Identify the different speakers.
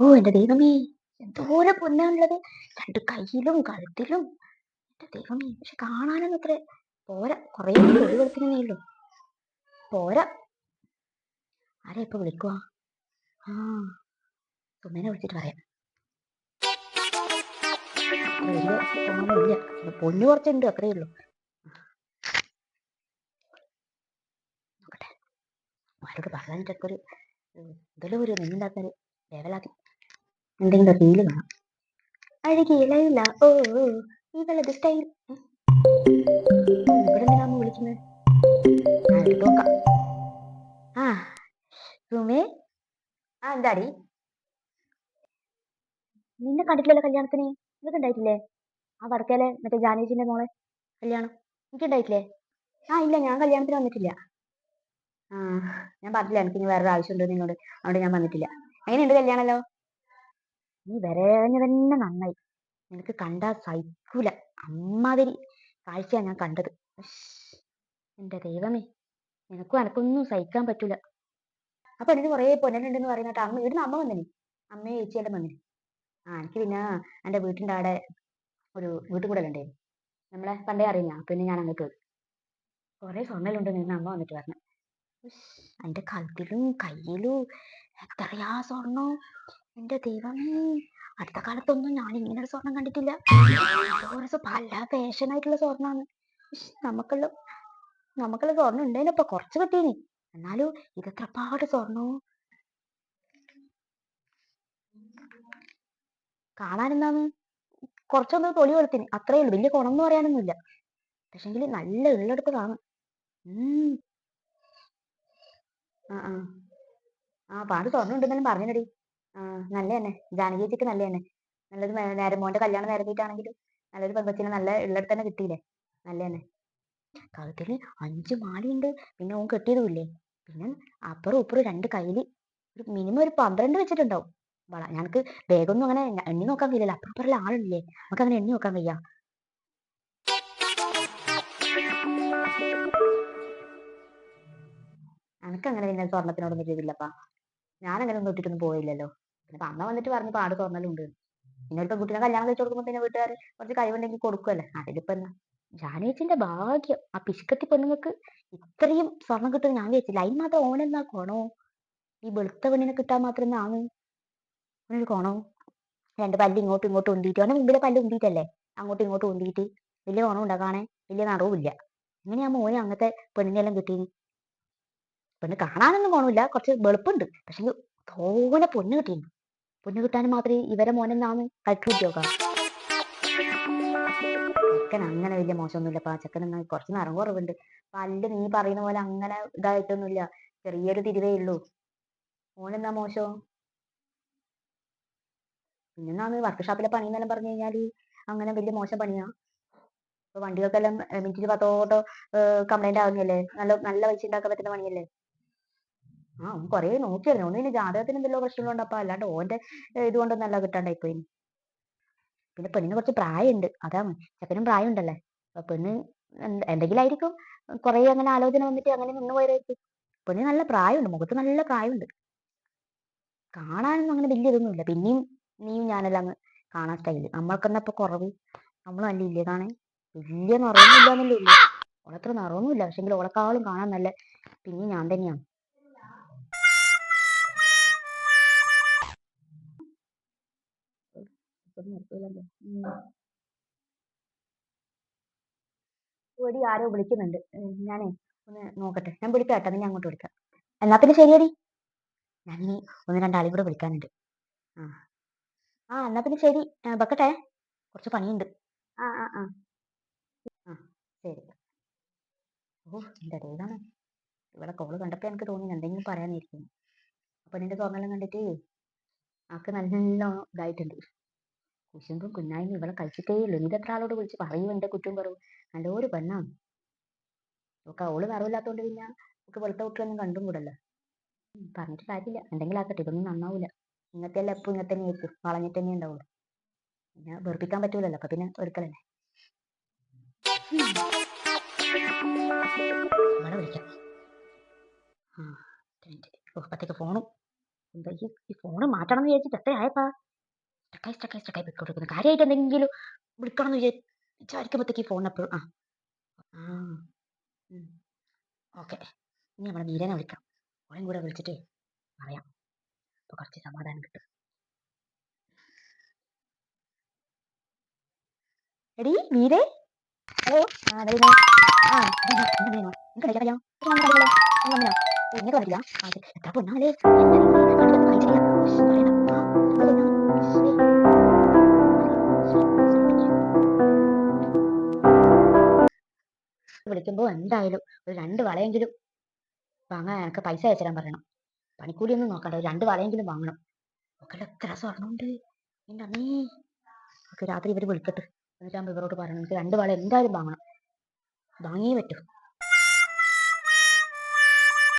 Speaker 1: ഓ എന്റെ ദൈവമേ എന്തോരം പൊന്നാണുള്ളത് രണ്ട് കയ്യിലും കഴുത്തിലും. എന്റെ ദൈവമേ പക്ഷെ കാണാനൊന്നും അത്ര പോരാ. കൊറേ വെളുത്തിനേ ഉള്ളൂ. പോരാ. ആരാ ഇപ്പൊ വിളിക്കുക? ആ സുമേനെ വിളിച്ചിട്ട് പറയാം. പൊന്നു കുറച്ചുണ്ട് അത്രേ ഉള്ളൂ. നോക്കട്ടെ. ആരോട് പറഞ്ഞിട്ടൊക്കെ ഒരു എന്തെങ്കിലും ഒരു നെഞ്ഞില്ലാത്തൊരു ലെവലാക്കി എന്തെങ്കിലും റീൽ കാണാം. അഴകിയില്ല ഓ ഇവളത് സ്റ്റൈൽ ഇവിടെ എന്തിനാ വിളിക്കുന്നത്? നോക്കാം. ആ സുമേ ആ എന്താടി? നിന്നെ കണ്ടിട്ടില്ലല്ലോ കല്യാണത്തിന്? നിനക്ക് ഉണ്ടായിട്ടില്ലേ? ആ വടക്കേലെ മറ്റേ ജാനേജിന്റെ മോളെ കല്യാണം? എനിക്ക് ഉണ്ടായിട്ടില്ലേ? ആ ഇല്ല ഞാൻ കല്യാണത്തിന് വന്നിട്ടില്ല. ആ ഞാൻ പറഞ്ഞില്ല എനിക്ക് ഇനി വേറൊരു ആവശ്യമുണ്ട് നിന്നോട്. അതുകൊണ്ട് ഞാൻ വന്നിട്ടില്ല. എങ്ങനെയുണ്ട് കല്യാണല്ലോ? നീ വരേഞ്ഞ തന്നെ നന്നായി. നിനക്ക് കണ്ടാ സഹിക്കൂല. അമ്മാതിരി കാഴ്ചയാ ഞാൻ കണ്ടത്. എന്റെ എന്റെ ദൈവമേ. നിനക്കും എനക്കൊന്നും സഹിക്കാൻ പറ്റൂല. അപ്പൊ എനിക്ക് കുറേ പൊന്നനുണ്ടെന്ന് കേട്ടോ. അമ്മ ഇവിടുന്ന് അമ്മ വന്നിനി അമ്മയും ചേച്ചിയുടെ വന്നിനി ആ എനിക്ക് പിന്നെ എന്റെ വീട്ടിന്റെ അവിടെ ഒരു വീട്ടുകൂടലുണ്ടായിരുന്നു നമ്മളെ പണ്ടേ അറിയുന്ന പിന്നെ ഞാൻ അങ്ങോട്ട് പോയി കുറെ സ്വർണലുണ്ട് നിന്ന് അമ്മ വന്നിട്ട് പറഞ്ഞു. ഉഷ്, അതിന്റെ കഴുത്തിലും കയ്യിലും എത്രയാ സ്വർണം. എന്റെ ദൈവമേ അടുത്ത കാലത്തൊന്നും ഞാൻ ഇങ്ങനെ ഒരു സ്വർണം കണ്ടിട്ടില്ല. ഓരോ പല ഫാഷൻ ആയിട്ടുള്ള സ്വർണാണ് നമുക്കെല്ലാം നമുക്കെല്ലാം സ്വർണം ഉണ്ടേനപ്പൊ കുറച്ച് പറ്റീനി എന്നാലും ഇതെത്ര പാട് സ്വർണോ കാണാൻ എന്താന്ന് കുറച്ചൊന്ന് തൊലി വെളുത്തിന് അത്രേ ഉള്ളൂ. വലിയ കുണം എന്ന് പറയാനൊന്നുമില്ല പക്ഷെങ്കിൽ നല്ല ഉള്ളെടുത്ത് കാണും. ആ ആ. ആ പാട് സ്വർണം ഉണ്ടെന്നാലും പറഞ്ഞടി ആ നല്ല തന്നെ ജാനകി ചേച്ചിക്ക് നല്ല തന്നെ നല്ലൊരു നേരം മോന്റെ കല്യാണം നേരത്തിട്ടാണെങ്കിലും നല്ലൊരു പെൺകൊച്ചിനെ നല്ല ഉള്ളിടത്ത് തന്നെ കിട്ടിയില്ലേ? നല്ല തന്നെ കഴുത്തിൽ അഞ്ച് മാലയുണ്ട്. പിന്നെ ഓൻ കെട്ടിയതുമില്ലേ? പിന്നെ അപ്പുറം ഇപ്പുറം രണ്ട് കയ്യിൽ ഒരു മിനിമം ഒരു പന്ത്രണ്ട് വെച്ചിട്ടുണ്ടാവും. വള വേഗം വേഗമൊന്നും അങ്ങനെ എണ്ണി നോക്കാൻ കഴിയില്ലല്ലോ. അപ്പുറം ഇപ്പുറം ആളില്ലേ നമുക്ക് അങ്ങനെ എണ്ണി നോക്കാൻ വയ്യ. അനക്ക് അങ്ങനെ പിന്നെ സ്വർണത്തിനോടൊന്നും ചെയ്തില്ലപ്പാ? ഞാൻ അങ്ങനെ ഒന്നും ഇട്ടിട്ടൊന്നും പോയില്ലല്ലോ. പിന്നെ അമ്മ വന്നിട്ട് പറഞ്ഞു പാട് തുറന്നലുണ്ട്. പിന്നെ ഒരു പെൺകുട്ടിനെ കല്യാണം കഴിച്ചു കൊടുക്കുമ്പോ പിന്നെ വീട്ടുകാർ കുറച്ച് കഴിവുണ്ടെങ്കിൽ കൊടുക്കുമല്ലേ അതിലിപ്പോ എന്നാ ജാനേച്ചിന്റെ ഭാഗ്യം. ആ പിശുക്കത്തി പെണ്ണുങ്ങൾക്ക് ഇത്രയും സ്വർണം കിട്ടുമെന്ന് ഞാൻ വിചാരിച്ചില്ല. അതിന് മാത്രം ഓനെന്നാ കൊണോ ഈ വെളുത്ത പെണ്ണിനെ കിട്ടാൻ മാത്രം എന്നാണ് ഒരു കൊണോ രണ്ട് പല്ല് ഇങ്ങോട്ടും ഇങ്ങോട്ടും ഉന്തിയിട്ട്. അവന്റെ മുമ്പിലെ പല്ല് ഉന്തിയിട്ടല്ലേ? അങ്ങോട്ടും ഇങ്ങോട്ടും ഉന്തിയിട്ട്. വലിയ ഗുണം ഉണ്ടാക്കാണേ വലിയ നടവുമില്ല ഇല്ല. എങ്ങനെയാ മോനെ അങ്ങനത്തെ പെണ്ണിനെല്ലാം കിട്ടീന് പെണ്ണ് കാണാനൊന്നും കോണമില്ല കുറച്ച് വെളുപ്പുണ്ട്. പക്ഷെ തോനെ പൊണ്ണ് കിട്ടീനി പൊണ്ണ് കിട്ടാൻ മാത്രമേ ഇവരെ മോനെന്നാണ് കളക്ടർ ഉദ്യോഗം ചെക്കൻ അങ്ങനെ വലിയ മോശമൊന്നുമില്ലപ്പാ ചെക്കൻ എന്നാ കുറച്ച് നിറം കുറവുണ്ട്. പല്ല് നീ പറയുന്ന പോലെ അങ്ങനെ ഇതായിട്ടൊന്നുമില്ല. ചെറിയൊരു തിരിവേ ഉള്ളൂ. ഓനെന്നാ മോശം? പിന്നെന്നാണ് വർക്ക്ഷോപ്പിലെ പണി എന്നെല്ലാം പറഞ്ഞു കഴിഞ്ഞാൽ അങ്ങനെ വലിയ മോശം പണിയാ. ഇപ്പൊ വണ്ടികൾക്കെല്ലാം മിനിറ്റിൽ പത്തോട്ടോ കംപ്ലൈന്റ് ആവുന്നല്ലേ നല്ല നല്ല പൈസ ഉണ്ടാക്കാൻ പറ്റുന്ന പണിയല്ലേ? ആ ഓൻ കൊറേ നോക്കിയായിരുന്നു ഒന്നിന് ജാതകത്തിന് എന്തെല്ലോ പ്രശ്നങ്ങളുണ്ടപ്പ അല്ലാണ്ട് ഓന്റെ ഇതുകൊണ്ടൊന്നല്ല കിട്ടാണ്ടായി പോയി പിന്നെ പെണ്ണിന് കുറച്ച് പ്രായമുണ്ട് അതാണ് ചെക്കനും പ്രായമുണ്ടല്ലേ? അപ്പൊ പെണ്ണ് എന്ത് എന്തെങ്കിലും ആയിരിക്കും കൊറേ അങ്ങനെ ആലോചന വന്നിട്ട് അങ്ങനെ നിന്ന് പോയതായിരിക്കും. പെണ്ണിന് നല്ല പ്രായമുണ്ട്. മുഖത്ത് നല്ല പ്രായമുണ്ട്. കാണാനൊന്നും അങ്ങനെ വലിയ ഇതൊന്നുമില്ല. പിന്നെയും നീയും ഞാനെല്ലാം കാണാൻ സ്റ്റൈൽ. നമ്മൾക്കെന്നാ ഇപ്പൊ കുറവ്. നമ്മൾ നല്ല ഇല്ലേ കാണാൻ വലിയ നിറമൊന്നും ഇല്ലാന്നല്ലേ ഉള്ളൂ. ഓളത്ര ഇല്ല. പക്ഷെങ്കിൽ ഓളെക്കാളും കാണാൻ നല്ല പിന്നെ ഞാൻ തന്നെയാണ്. നിർത്തൂലല്ലോ. എടി ആരോ വിളിക്കുന്നുണ്ട്. ഞാനേ ഒന്ന് നോക്കട്ടെ. ഞാൻ വിളിക്കാം കേട്ടോ. ഞാൻ അങ്ങോട്ട് വിളിക്കാം. എന്നാ പിന്നെ ശരിയടി. ഇനി ഒന്ന് രണ്ടാളെയും കൂടെ വിളിക്കാനുണ്ട്. ആ. ആ എന്നാ പിന്നെ ശരി. വെക്കട്ടെ. കുറച്ച് പണിയുണ്ട്. ആ ആ ആ. ആ ശരി. ഓ എന്റെ ദൈവമേ ഇവിടെ കോൾ കണ്ടപ്പോൾ എനിക്ക് തോന്നി എന്തെങ്കിലും പറയാനിരിക്കുന്നു അപ്പൊ നിന്റെ തോന്നലും കണ്ടിട്ട് ആക്ക് നല്ല ഇതായിട്ടുണ്ട്. കുശുമ്പും കുന്നായ്മയും ഇവളെ കഴിച്ചിട്ടേ ഉള്ളൂ നീ എത്ര ആളോട് വിളിച്ച് പറയും? എന്റെ കുറ്റം പറയും. നല്ലൊരു പെണ്ണാണ് ഒക്കെ അവൾ നിറവില്ലാത്തോണ്ട് പിന്നെ ഒക്കെ വെളുത്ത കുട്ടിയൊന്നും കണ്ടും കൂടല്ലോ. പറഞ്ഞിട്ട് കാര്യമില്ല. എന്തെങ്കിലും ആക്കട്ടെ ഇതൊന്നും നന്നാവൂല. ഇങ്ങനത്തെ എല്ലാം എപ്പോ ഇങ്ങനത്തെ തന്നെ ആയിരിക്കും. വളഞ്ഞിട്ട് തന്നെ ഉണ്ടാവുള്ളൂ. പിന്നെ വെറുപ്പിക്കാൻ പറ്റൂലല്ലോ. അപ്പൊ പിന്നെ ഒരുക്കലല്ലേ. ഇവിടെ വിളിക്കാം. ആ. ഓ അപ്പത്തേക്ക് ഫോണും. എന്താ ഈ ഫോണ് മാറ്റണം എന്ന് വിചാരിച്ചിട്ട് എത്രയായപ്പാ? സ്റ്റക്കായി സ്റ്റക്കായി സ്റ്റക്കായി പോയിക്കൊണ്ടിരിക്കുന്നു കാര്യമായിട്ട് എന്തെങ്കിലും വിളിക്കണം എന്ന് വിചാരി വിചാരിക്കുമ്പോഴത്തേക്ക് ഫോൺ എപ്പോഴും ആ. ആ. ഓക്കെ ഇനി നമ്മളെ മീരനെ വിളിക്കാം. ഓളെയും കൂടെ വിളിച്ചിട്ട് പറയാം. അപ്പോൾ കുറച്ച് സമാധാനം കിട്ടും. എടി മീരേ? ഹലോ. ആ വരുന്നു ആ നിങ്ങൾക്ക് കഴിക്കാൻ കല്യാണം വന്നില്ല ഇങ്ങോട്ട് വരില്ല ആ എത്ര പൊന്നാളെ വിളിക്കുമ്പോൾ എന്തായാലും ഒരു രണ്ട് വളയെങ്കിലും വാങ്ങാൻ എനിക്ക് പൈസ അയച്ചു തരാൻ പറയണം. പണിക്കൂലിയൊന്നും നോക്കണ്ട ഒരു രണ്ട് വളയെങ്കിലും വാങ്ങണം. ഒക്കെ എത്ര സ്വർണമുണ്ട്. എന്റെ അമ്മേ. ഒക്കെ രാത്രി ഇവർ വിളിക്കട്ടെ. എന്നിട്ടാകുമ്പോൾ ഇവരോട് പറയണം എനിക്ക് രണ്ട് വള എന്തായാലും വാങ്ങണം. വാങ്ങിയേ പറ്റൂ.